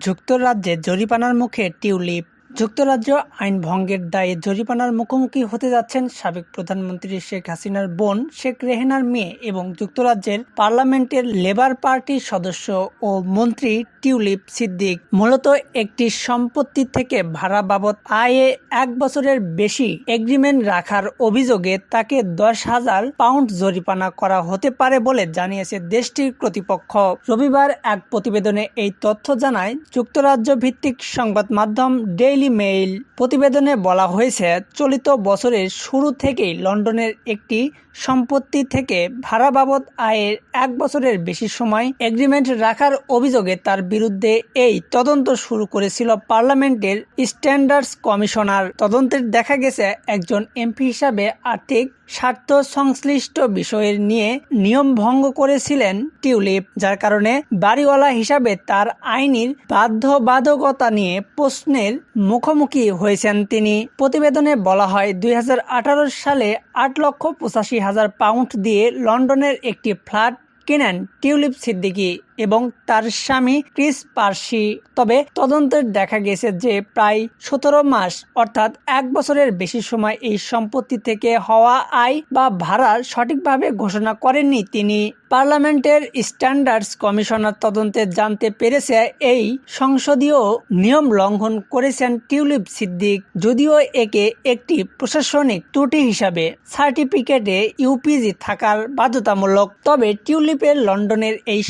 যুক্তরাজ্যে জরিপানার মুখে টিউলিপ। যুক্তরাজ্য আইন ভঙ্গের দায়ে জরিমানার মুখোমুখি হতে যাচ্ছেন সাবেক প্রধানমন্ত্রী শেখ হাসিনার বোন শেখ রেহেনার মেয়ে এবং যুক্তরাজ্যের পার্লামেন্টের লেবার পার্টির সদস্য ও মন্ত্রী টিউলিপ সিদ্দিক। মূলত একটি সম্পত্তি থেকে ভাড়া বাবদ আয়ে এক বছরের বেশি এগ্রিমেন্ট রাখার অভিযোগে তাকে দশ হাজার পাউন্ড জরিমানা করা হতে পারে বলে জানিয়েছে দেশটির কর্তৃপক্ষ। রবিবার এক প্রতিবেদনে এই তথ্য জানায়, যুক্তরাজ্য ভিত্তিক সংবাদ মাধ্যম ডেইলি মেইল প্রতিবেদনে বলা হয়েছে, চলিত বছরের শুরু থেকেই লন্ডনের একটি সম্পত্তি থেকে ভাড়া বাবদ আয়ের এক বছরের বেশি সময় এগ্রিমেন্ট রাখার অভিযোগে তার বিরুদ্ধে এই তদন্ত শুরু করেছিল পার্লামেন্টের স্ট্যান্ডার্ডস কমিশনার। তদন্তের দেখা গেছে, একজন এমপি হিসাবে আর্থিক স্বার্থ সংশ্লিষ্ট বিষয়ের নিয়ে নিয়ম ভঙ্গ করেছিলেন টিউলিপ, যার কারণে বাড়িওয়ালা হিসাবে তার আইনির বাধ্যবাধকতা নিয়ে প্রশ্নের মুখোমুখি হয়েছেন তিনি। প্রতিবেদনে বলা হয়, দুই হাজার আঠারো সালে আট লক্ষ পঁচাশি হাজার পাউন্ড দিয়ে লন্ডনের একটি ফ্ল্যাট কেনেন টিউলিপ সিদ্দিকী। এবং তার স্বামী ক্রিস পার্সি। তবে তদন্তের দেখা গেছে যে প্রায় সতেরো মাস, অর্থাৎ এক বছরের বেশি সময় এই সম্পত্তি থেকে হওয়া আয় বা ভাড়া সঠিকভাবে ঘোষণা করেননি তিনি। পার্লামেন্টের স্ট্যান্ডার্ডস কমিশনার তদন্তে জানতে পেরেছে, এই সংসদীয় নিয়ম লঙ্ঘন করেছেন টিউলিপ সিদ্দিক, যদিও একে একটি প্রশাসনিক ত্রুটি হিসাবে। সার্টিফিকেটে ইউপিজি থাকার বাধ্যতামূলক, তবে টিউলিপের লন্ডনের এই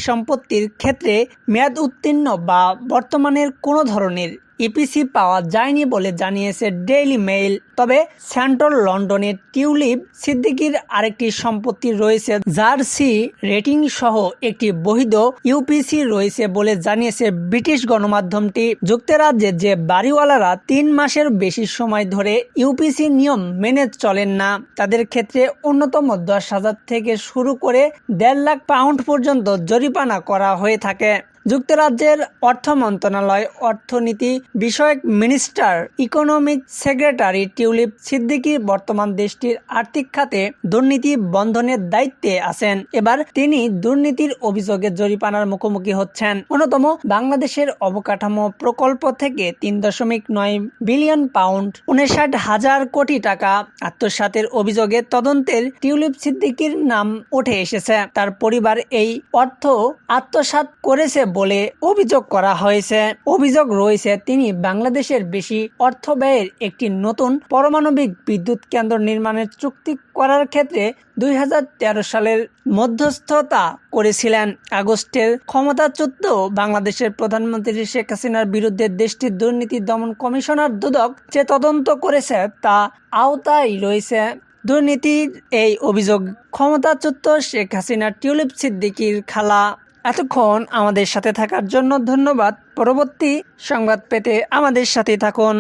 সম্পত্তির ক্ষেত্রে মেয়াদ উত্তীর্ণ বা বর্তমানের কোনো ধরনের ইপিসি পাওয়া যায়নি বলে জানিয়েছে ডেইলি মেইল তবে সেন্ট্রাল লন্ডনের টিউলিপ সিদ্দিকির আরেকটি সম্পত্তি রয়েছে, যার সি রেটিং সহ একটি বৈধ ইউপিসি রয়েছে বলে জানিয়েছে ব্রিটিশ গণমাধ্যমটি। যুক্তরাজ্যে যে বাড়িওয়ালারা তিন মাসের বেশি সময় ধরে ইউপিসি নিয়ম মেনে চলেন না, তাদের ক্ষেত্রে অন্যতম দশ হাজার থেকে শুরু করে দেড় লাখ পাউন্ড পর্যন্ত জরিমানা করা হয়ে থাকে। যুক্তরাজ্যের অর্থ মন্ত্রণালয়, অর্থনীতি বিষয়ক minister, economic secretary Tulip Siddiqui বর্তমান দেশটির আর্থিক খাতে দুর্নীতি বন্ধনের দায়িত্বে আছেন। এবার তিনি দুর্নীতির অভিযোগে জরিপানার মুখোমুখি হচ্ছেন। অন্যতম, বাংলাদেশের অবকাঠামো প্রকল্প থেকে তিন দশমিক নয় বিলিয়ন পাউন্ড উনষাট হাজার কোটি টাকা আত্মসাতের অভিযোগে তদন্তের টিউলিপ সিদ্দিকির নাম উঠে এসেছে। তার পরিবার এই অর্থ আত্মসাৎ করেছে বলে অভিযোগ করা হয়েছে। অভিযোগ রয়েছে, তিনি বাংলাদেশের বেশি অর্থ ব্যয়ের একটি নতুন পারমাণবিক বিদ্যুৎ কেন্দ্র নির্মাণের চুক্তি করার ক্ষেত্রে দুই হাজার তেরো সালের মধ্যস্থতা করেছিলেন। আগস্টের ক্ষমতাচ্যুত বাংলাদেশের প্রধানমন্ত্রী শেখ হাসিনার বিরুদ্ধে দেশটির দুর্নীতি দমন কমিশনার দুদক যে তদন্ত করেছে তা আওতায় রয়েছে। দুর্নীতির এই অভিযোগ ক্ষমতাচ্যুত শেখ হাসিনা টিউলিপ সিদ্দিকির খালা এতক্ষণ আমাদের সাথে থাকার জন্য ধন্যবাদ। পরবর্তী সংবাদ পেতে আমাদের সাথে থাকুন।